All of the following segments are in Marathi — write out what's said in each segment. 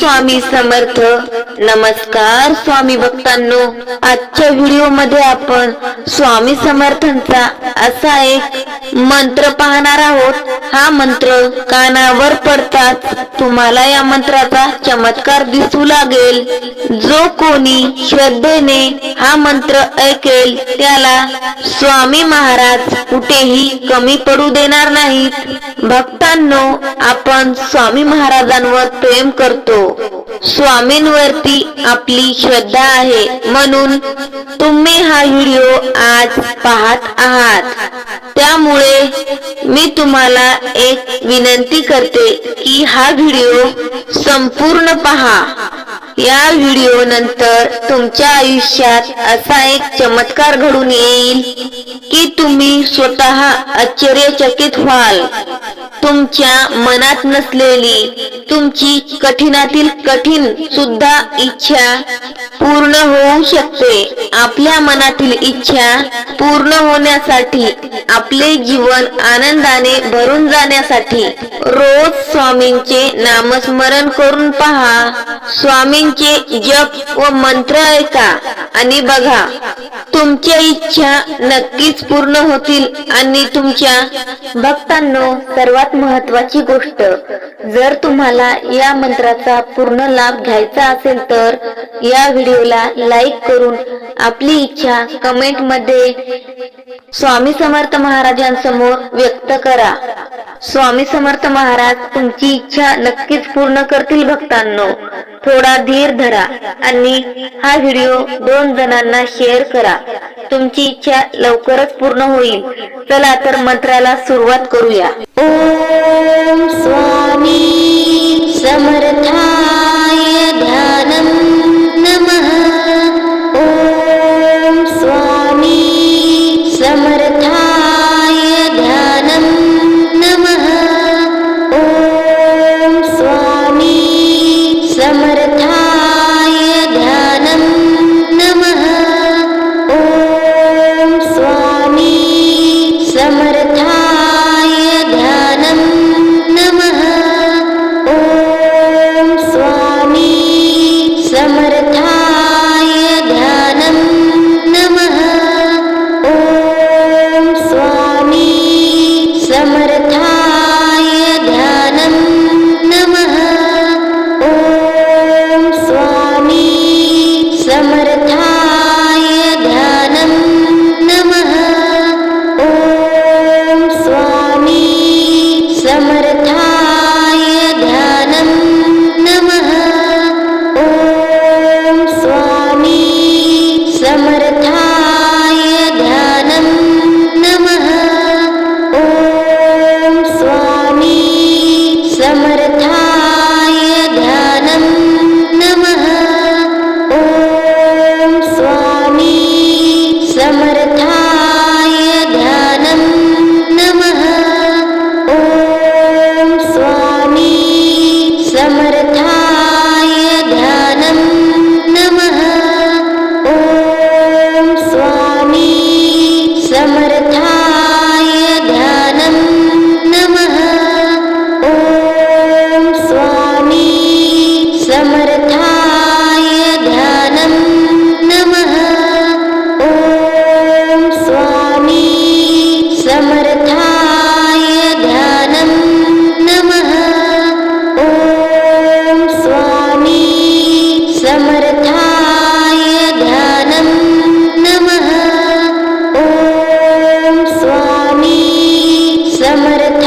स्वामी समर्थ. नमस्कार स्वामी भक्तांनो. आजच्या व्हिडिओमध्ये आपण स्वामी समर्थांचा असा एक मंत्र पाहणार आहोत. हा मंत्र कानावर पडताच तुम्हाला या मंत्राचा चमत्कार दिसू लागेल. जो कोणी श्रद्धेने हा मंत्र ऐकेल त्याला स्वामी महाराज कुठेही कमी पडू देणार नाहीत. भक्तांनो आपण स्वामी महाराजांवर प्रेम करतो. स्वामींवरती आपली श्रद्धा आहे म्हणून तुम्ही हा व्हिडिओ आज पाहत आहात. त्यामुळे मी तुम्हाला एक विनंती करते की हा व्हिडिओ संपूर्ण पहा. या व्हिडिओ नंतर तुमच्या आयुष्यात असा एक चमत्कार घडून येईल की तुम्ही स्वतः आश्चर्यचकित व्हाल. तुमच्या मनात नसलेली तुमची जीवनातील कठीण सुद्धा इच्छा पूर्ण होऊ शकते. आपल्या मनातील इच्छा पूर्ण होण्यासाठी आपले जीवन आनंदाने भरून जाण्यासाठी रोज स्वामींचे नामस्मरण करून पहा. स्वामींचे जप व मंत्र ऐका आणि बघा. तुमच्या इच्छा नक्कीच पूर्ण होतील आणि तुमच्या भक्तांनो सर्वात महत्वाची गोष्ट जर तुम्हाला या मंत्राचा पूर्ण लाभ घ्यायचा असेल तर या व्हिडिओला लाईक करून आपली इच्छा कमेंटमध्ये स्वामी समर्थ महाराजांसमोर व्यक्त करा. स्वामी समर्थ महाराज तुमची इच्छा नक्कीच पूर्ण करतील भक्तांनो. थोडा धीर धरा आणि हा व्हिडिओ दोन जणांना शेअर करा. तुमची इच्छा लवकरच पूर्ण होईल. चला तर मंत्राला सुरुवात करूया. ओम स्वामी समर्था আমার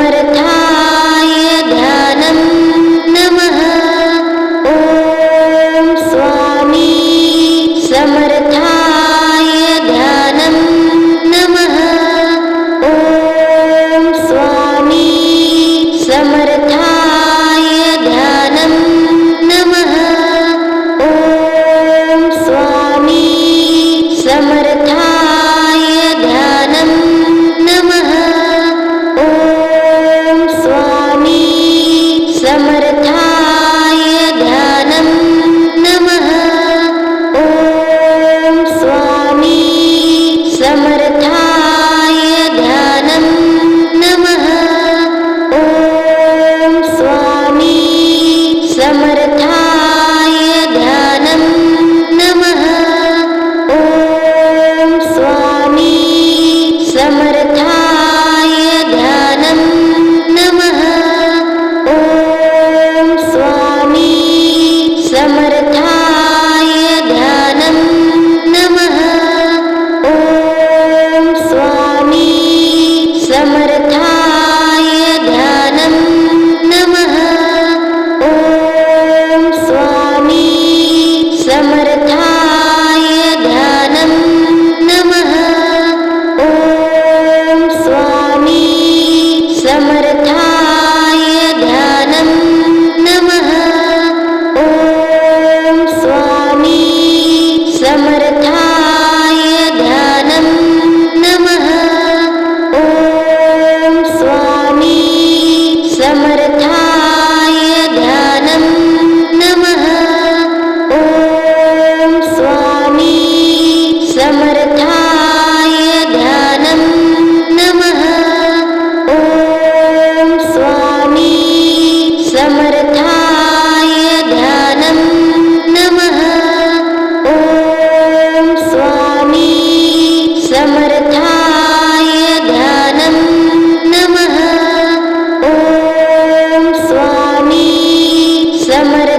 மரத் আমার